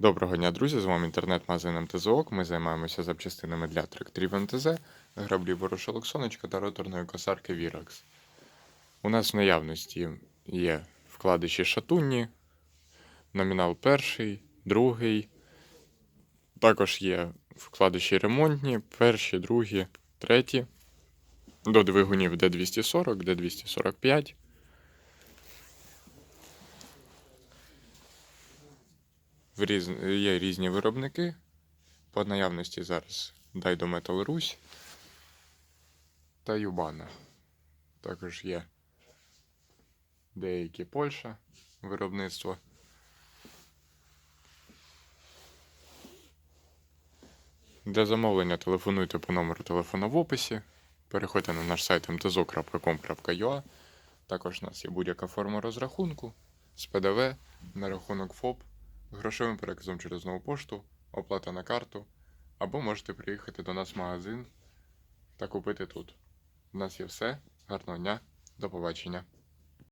Доброго дня, друзі! З вами інтернет-магазин МТЗОК. Ми займаємося запчастинами для тракторів МТЗ, граблів ворошилок сонечка та роторної косарки Virax. У нас в наявності є вкладиші шатунні, номінал перший, другий. Також є вкладиші ремонтні, перші, другі, треті. До двигунів D240, D245. В різ... Є різні виробники. По наявності зараз Daido Metal Русь та Юбана. Також є деякі Польща виробництво. Для замовлення телефонуйте по номеру телефону в описі. Переходьте на наш сайт mtzo.com.ua. Також у нас є будь-яка форма розрахунку з ПДВ на рахунок ФОП, грошовим переказом через нову пошту, оплата на карту, або можете приїхати до нас в магазин та купити тут. У нас є все. Гарного дня, до побачення.